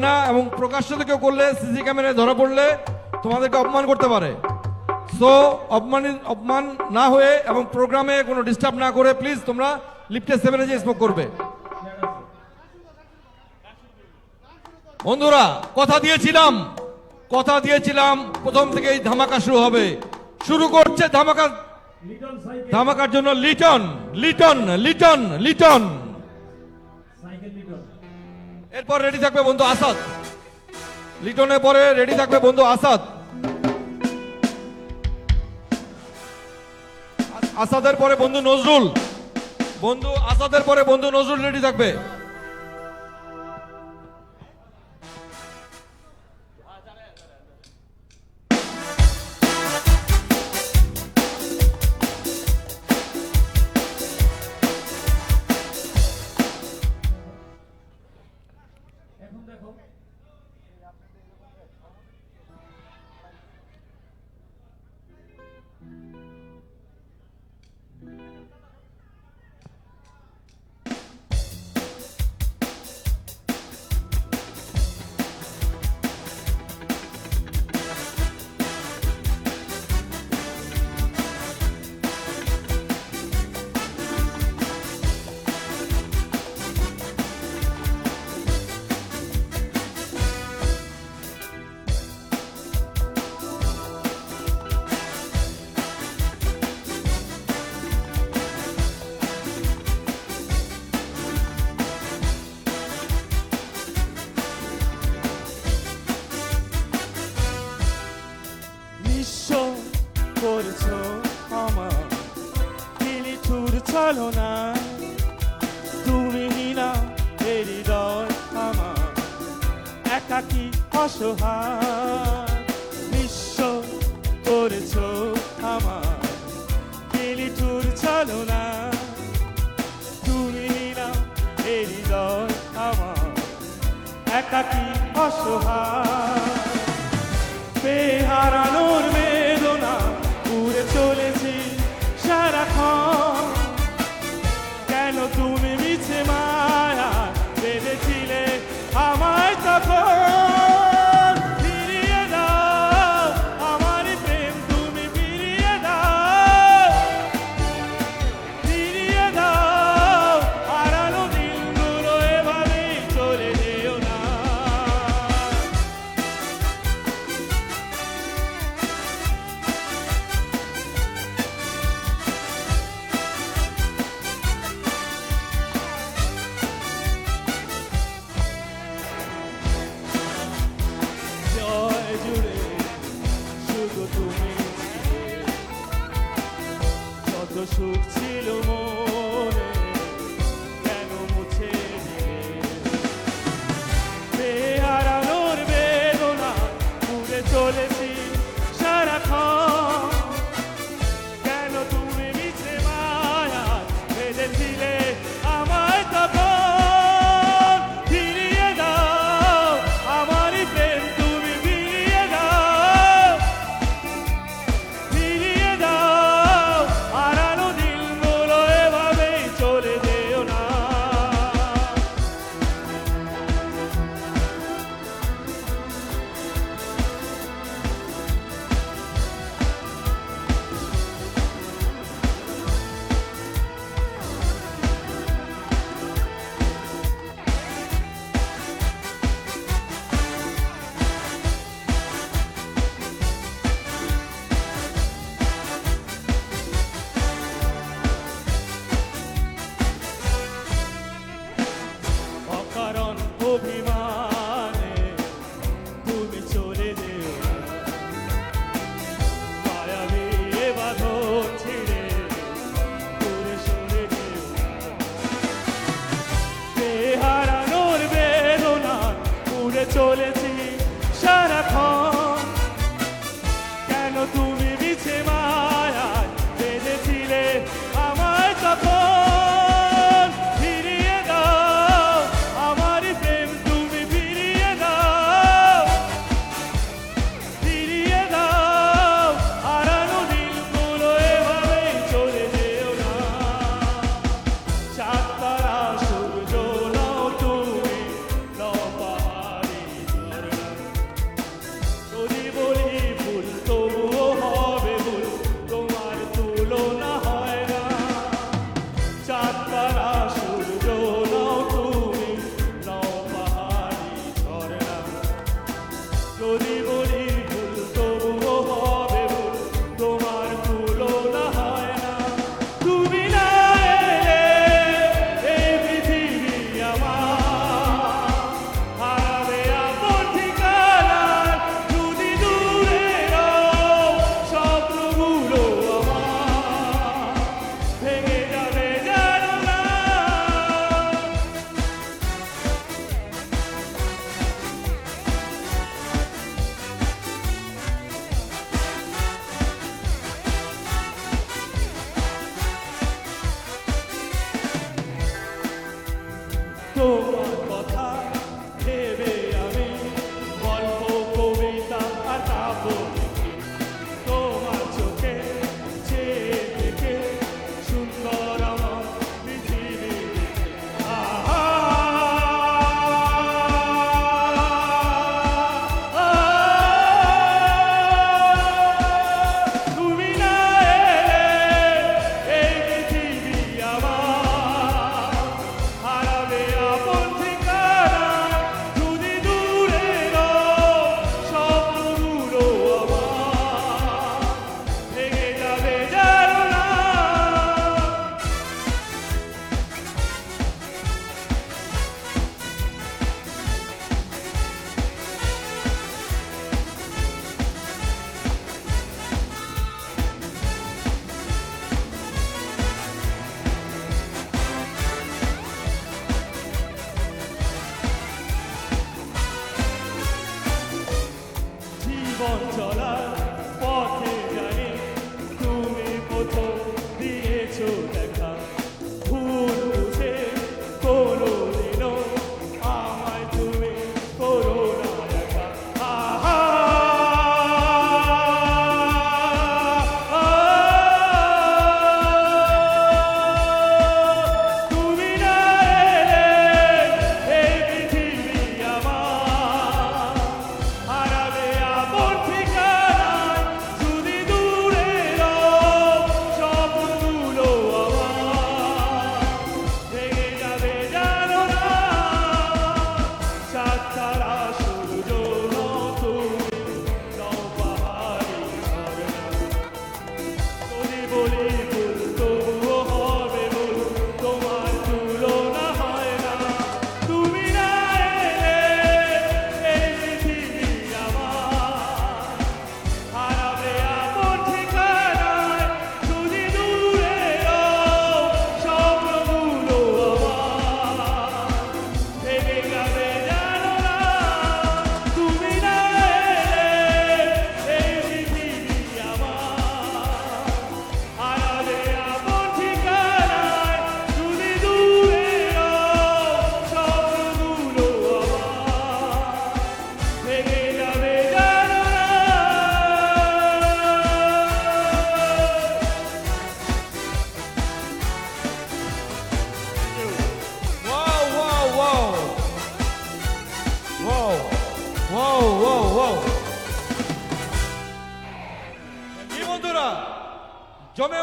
না এবং প্রকাশ্যে কেউ করলে সিসি ক্যামেরায় ধরা পড়লে তোমাদেরকে অপমান করতে পারে। সো অপমান অপমান না হয়ে এবং প্রোগ্রামে কোনো ডিস্টার্ব না করে প্লিজ তোমরা লিফটে সেভেনে যে স্মোক করবে। বন্ধুরা, কথা দিয়েছিলাম কথা দিয়েছিলাম, প্রথম থেকেই ধামাকা শুরু হবে। শুরু করছে ধামাকা, ধামাকার জন্য লিটন লিটন লিটন লিটন। এরপর রেডি থাকবে বন্ধু আসাদ। লিটনের পরে রেডি থাকবে বন্ধু আসাদ। আসাদের পরে বন্ধু নজরুল। বন্ধু আসাদের পরে বন্ধু নজরুল রেডি থাকবে। একাকি অসহায়। নিঃস্ব করেছ আমার নিঠুর চলো না তুমি না এ হৃদয় আমার। একাকি অসহায়।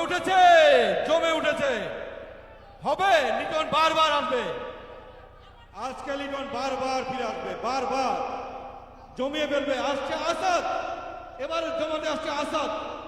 উঠেছে, জমে উঠেছে। হবে, লিটন বারবার আসবে। আজকে লিটন বারবার ফিরে আসবে, বারবার। জমিয়ে ফেলবে, আসছে আসাদ। এবারে জমাতে আসছে আসাদ।